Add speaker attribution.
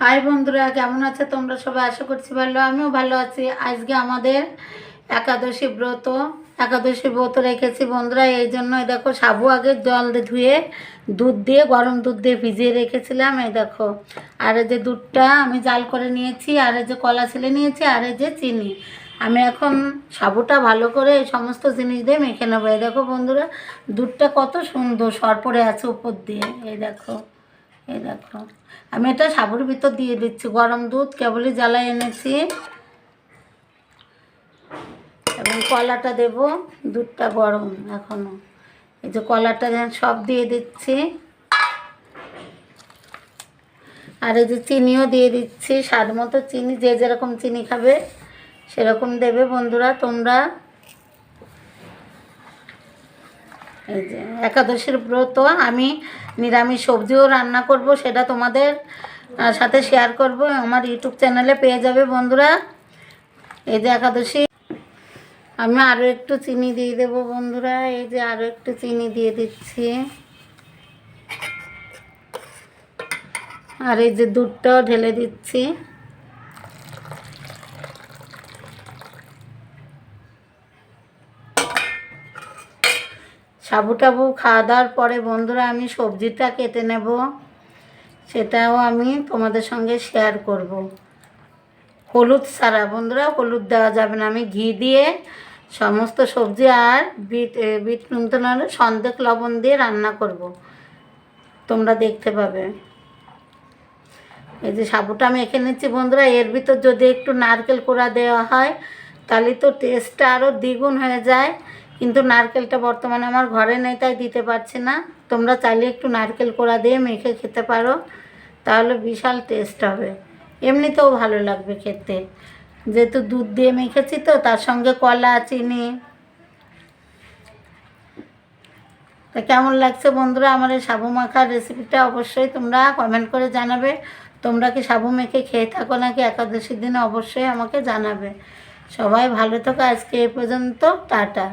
Speaker 1: High বন্ধুরা, কেমন আছে? তোমরা সবাই আশা করছি ভালো, আমিও ভালো আছি। আজকে আমাদের একাদশী ব্রত একাদশী ব্রত রেখেছি বন্ধুরা। এই জন্য দেখো, সাবু আগে জল ধুয়ে, দুধ দিয়ে, গরম দুধ দিয়ে ভিজিয়ে রেখেছিলাম, এই দেখো। আর এই যে দুধটা আমি জাল করে নিয়েছি, আর এই যে কলা ছিলে নিয়েছি, আর এই যে চিনি। আমি এখন সাবুটা ভালো করে এই সমস্ত জিনিস দিয়ে মেখে নেব। এই দেখো বন্ধুরা, দুধটা কত সুন্দর সর পড়ে আছে উপর দিয়ে, এই দেখো। এই দেখো। আমি এটা সাবুর ভিতর দিয়ে দিচ্ছি, গরম দুধ, কেবলই জ্বালায় এনেছি। এবং কলাটা দেব, দুধটা গরম এখনও। এই যে কলাটা সব দিয়ে দিচ্ছি। আর এই যে চিনিও দিয়ে দিচ্ছি, স্বাদ মতো চিনি, যে যেরকম চিনি খাবে সেরকম দেবে বন্ধুরা, তোমরা। এই যে, একাদশীর ব্রত, আমি নিরামিষ সবজিও রান্না করব, সেটা তোমাদের সাথে শেয়ার করব, আমার ইউটিউব চ্যানেলে পেয়ে যাবে বন্ধুরা। এই যে একাদশী, আমি আরও একটু চিনি দিয়ে দেবো বন্ধুরা, এই যে আরও একটু চিনি দিয়ে দিচ্ছি। আর এই যে দুধটাও ঢেলে দিচ্ছি। সাবু টাবু খাওয়া দাওয়ার পরে বন্ধুরা আমি সবজিটা কেটে নেব। সেটাও আমি তোমাদের সঙ্গে শেয়ার করব। হলুদ ছাড়া, বন্ধুরা হলুদ দেওয়া যাবে না। আমি ঘি দিয়ে সমস্ত সবজি আর বিট বিট নুন সন্দেক লবণ দিয়ে রান্না করব। তোমরা দেখতে পাবে। এই যে সাবুটা আমি এঁকে নিচ্ছি, বন্ধুরা। এর ভিতর যদি একটু নারকেল কোড়া দেওয়া হয়, তাহলে তো টেস্টটা আরও দ্বিগুণ হয়ে যায়। কিন্তু নারকেলটা বর্তমানে আমার ঘরে নেই, তাই দিতে পারছি না। তোমরা চাইলে একটু নারকেল কোড়া দিয়ে মেখে খেতে পারো, তাহলে বিশাল টেস্ট হবে। এমনিতেও ভালো লাগবে খেতে। যেহেতু দুধ দিয়ে মেখেছি তো, তার সঙ্গে কলা, চিনি। তা কেমন লাগছে বন্ধুরা? আমার এই সাবু মাখার রেসিপিটা অবশ্যই তোমরা কমেন্ট করে জানাবে। তোমরা কি সাবু মেখে খেয়ে থাকো নাকি একাদশীর দিনে? অবশ্যই আমাকে জানাবে। সবাই ভালো থাকো। আজকে এ পর্যন্ত। টাটা।